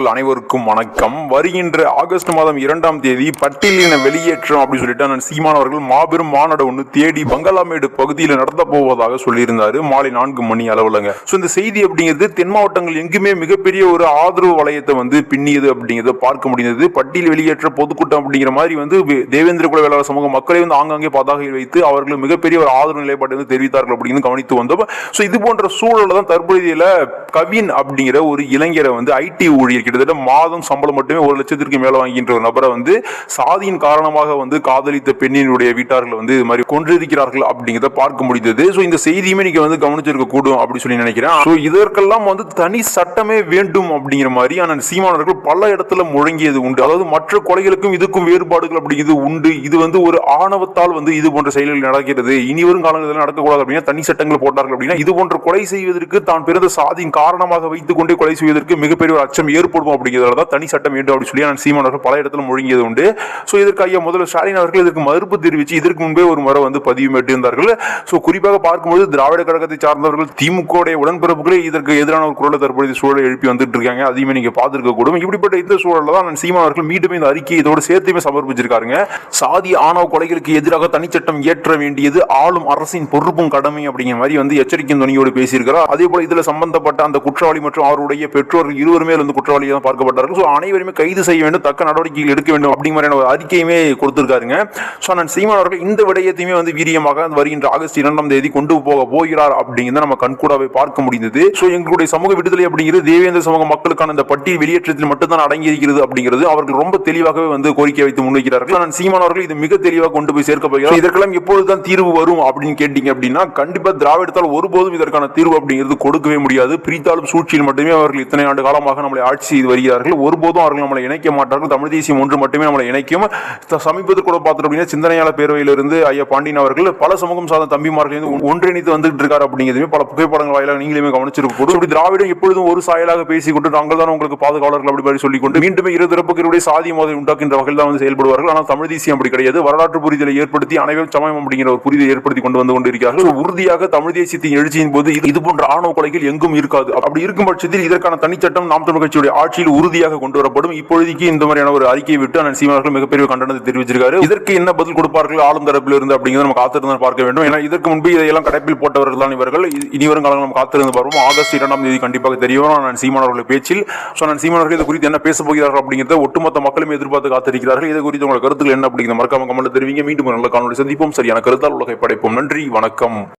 நண்பர்கள் அனைவருக்கும் வணக்கம். வருகின்ற ஆகஸ்ட் மாதம் இரண்டாம் தேதி பட்டியலின வெளியேற்றம் அப்படின்னு சொல்லிட்டு சீமான் அவர்கள் மாபெரும் மாநாடு ஒன்று தேடி பங்களாமேடு பகுதியில் நடத்த போவதாக சொல்லியிருந்தாரு. மாலை நான்கு மணி அளவுலங்க. ஸோ இந்த செய்தி அப்படிங்கிறது தென் மாவட்டங்கள் எங்குமே மிகப்பெரிய ஒரு ஆதரவு வளையத்தை வந்து பின்னியது அப்படிங்கிறத பார்க்க முடிந்தது. பட்டியல் வெளியேற்ற பொதுக்கூட்டம் அப்படிங்கிற மாதிரி வந்து தேவேந்திர குல வேளாளர் சமூக மக்களை வந்து ஆங்காங்கே பதாகையில் வைத்து அவர்கள் மிகப்பெரிய ஒரு ஆதரவு நிலைப்பாட்டை வந்து தெரிவித்தார்கள் அப்படின்னு கவனித்து வந்தோம். ஸோ இது போன்ற சூழலில் தான் தற்போதையில கவின் அப்படிங்கிற ஒரு இளைஞரை வந்து ஐடி ஊழியர் கிட்டத்தட்ட மாதம் சம்பளம் மட்டுமே ஒரு லட்சத்திற்கு மேல வாங்கின்ற ஒரு நபரை வந்து சாதியின் காரணமாக வந்து காதலித்த பெண்ணினுடைய வீட்டார்கள் வந்து இது மாதிரி கொன்றிருக்கிறார்கள் அப்படிங்கிறத பார்க்க முடிந்தது. ஸோ இந்த செய்தியுமே நீங்க வந்து கவனிச்சிருக்க கூடும் அப்படி சொல்லி நினைக்கிறேன். ஸோ இதற்கெல்லாம் வந்து தனி சட்டமே வேண்டும் அப்படிங்கிற மாதிரி ஆனால் சீமானவர்கள் பல இடத்துல முழங்கியது உண்டு. அதாவது மற்ற கொலைகளுக்கும் இதுக்கும் வேறுபாடுகள் அப்படிங்கிறது உண்டு. இது வந்து ஒரு ஆணவத்தால் வந்து இது போன்ற செயல்கள் நடக்கிறது. இனி வரும் காலங்களில் நடக்கக்கூடாது அப்படின்னா தனி சட்டங்கள் போட்டார்கள் அப்படின்னா இது போன்ற கொலை செய்வதற்கு தான் பிறந்த சாதியின் காரணமாக வைத்துக் கொண்டே கொலை செய்வதற்கு மிகப்பெரிய ஒரு அச்சம் ஏற்படும் அப்படிங்கிறதால தான் தனி சட்டம் வேண்டும் அப்படின்னு சொல்லி நான் சீமானவர்கள் பல இடத்துல முழங்கியது உண்டு. ஸோ இதற்கு ஐயா முதல்ல ஸ்டாலின் அவர்கள் இதற்கு மறுப்பு தெரிவித்து இதற்கு முன்பே ஒரு முறை வந்து பதிவு இருந்தார்கள் ஸோ குறிப்பாக பார்க்கும்போது திராவிட கழகத்தை சார்ந்தவர்கள் திமுக உடன்பிறப்புகளே இதற்கு எதிரான ஒரு குரலை தற்போதைய சூழலை எழுப்பி வந்துட்டு இருக்காங்க. அதையுமே நீங்க பார்த்துருக்க கூடும் இப்படிப்பட்ட இந்த சூழலில் தான் நான் சீமான் அவர்கள் மீண்டும் இந்த அறிக்கை இதோடு சேர்த்துமே சமர்ப்பிச்சிருக்காருங்க. சாதி ஆணவ கொலைகளுக்கு எதிராக தனிச்சட்டம் இயற்ற வேண்டியது ஆளும் அரசின் பொறுப்பும் கடமை அப்படிங்கிற மாதிரி வந்து எச்சரிக்கை துணியோடு பேசியிருக்கிறார். அதே போல இதில் சம்பந்தப்பட்ட அந்த குற்றவாளி மற்றும் அவருடைய பெற்றோர்கள் இருவருமே வந்து குற்றவாளியாக தான் பார்க்கப்பட்டார்கள். ஸோ அனைவருமே கைது செய்ய வேண்டும் தக்க நடவடிக்கைகள் எடுக்க வேண்டும் அப்படிங்கிற மாதிரியான ஒரு அறிக்கையுமே கொடுத்திருக்காருங்க. ஸோ நான் சீமான் அவர்கள் இந்த விடயத்தையுமே வந்து வீரியமாக வருகின்ற ஆகஸ்ட் இரண்டாம் தேதி கொண்டு போக போகிறார் அப்படிங்கிறத நம்ம கண்கூடாவே பார்க்க முடிந்தது. ஸோ எங்களுடைய சமூக விடுதலை அப்படிங்கிறது தேவேந்திர சமூக மக்களுக்கான இந்த பட்டியல் வெளியேற்றத்தில் மட்டும்தான் அடங்கி இருக்கிறது அப்படிங்கிறது அவர்கள் ரொம்ப தெளிவாகவே வந்து கோரிக்கை வைத்து முன்வைக்கிறார்கள். நான் சீமான் அவர்கள் இது மிக தெளிவாக கொண்டு போய் சேர்க்க போகிறார். இதற்கெல்லாம் எப்பொழுதுதான் தீர்வு வரும் அப்படின்னு கேட்டீங்க அப்படின்னா கண்டிப்பா திராவிடத்தால் ஒருபோதும் இதற்கான தீர்வு அப்படிங்கிறது கொடுக்கவே முடியாது. பிரித்தாலும் சூழ்ச்சியில் மட்டுமே அவர்கள் இத்தனை ஆண்டு காலமாக நம்மளை ஆட்சி செய்து வருகிறார்கள். ஒருபோதும் அவர்கள் நம்மளை இணைக்க மாட்டார்கள். தமிழ் தேசியம் ஒன்று மட்டுமே நம்மளை இணைக்கும். சமீபத்தில் கூட பார்த்தோம் அப்படின்னா சிந்தனையாளர் பேரவையிலிருந்து ஐயா பாண்டியன் அவர்கள் பல சமூகம் சார்ந்த தம்பிமார்கள் வந்து ஒன்றிணைத்து வந்துட்டு இருக்காரு அப்படிங்கிறதுமே பல புகைப்படங்கள் வாயிலாக நீங்களுமே கவனிச்சிருக்க கூடும் இப்படி திராவிடம் எப்பொழுதும் ஒரு சாயலாக பேசிக்கொண்டு நாங்கள் தான் உங்களுக்கு பாதுகாவலர்கள் அப்படி மாதிரி சொல்லிக்கொண்டு மீண்டும் இரு தரப்புகளுடைய சாதி மோதலை உண்டாக்கின்ற வகையில் தான் வந்து செயல்படுவார்கள். ஆனால் தமிழ் தேசியம் அப்படி கிடையாது. வரலாற்று புரிதலை ஏற்படுத்தி அனைவரும் சமயம் அப்படிங்கிற ஒரு புரிதலை ஏற்படுத்தி கொண்டு வந்து கொண்டிருக்கிறார்கள். உறுதியாக தமிழ் தேசியத்தின் எழுச்சியின் போது இது- இது போன்ற ஆணவ கொலைகள் எங்கும் இருக்காது. அப்படி இருக்கும் பட்சத்தில் இதற்கான தனிச்சட்டம் நாம் தமிழ் கட்சியுடைய ஆட்சியில் உறுதியாக கொண்டு வரப்படும். இப்பொழுதைக்கு இந்த மாதிரியான ஒரு அறிக்கையை விட்டு அண்ணன் சீமானவர்கள் மிகப்பெரிய கண்டனத்தை தெரிவிச்சிருக்காரு. இதற்கு என்ன பதில் கொடுப்பார்கள் ஆளும் தரப்பில் இருந்து அப்படிங்கிறத நம்ம காத்திருந்து பார்க்க வேண்டும். ஏன்னா இதற்கு முன்பு இதையெல்லாம் கடைப்பில் போட்டவர்கள் தான் இவர்கள். இனி வரும் காலங்கள் நம்ம காத்திருந்து பார்ப்போம். ஆகஸ்ட் இரண்டாம் தேதி கண்டிப்பாக தெரியும். நான் சீமானவர்கள் பேச்சில். ஸோ நான் சீமானவர்கள் இது குறித்து என்ன பேச போகிறார்கள் அப்படிங்கிறத ஒட்டுமொத்த மக்களும் எதிர்பார்த்து காத்திருக்கிறார்கள். இது குறித்து உங்கள் கருத்துக்கள் என்ன அப்படிங்கிற மறக்காம கமெண்ட் தெரிவிங்க. மீண்டும் நல்ல காணொலி சந்திப்போம். சரியான கருத்தால் உலகை படைப்போம். நன்றி. வணக்கம்.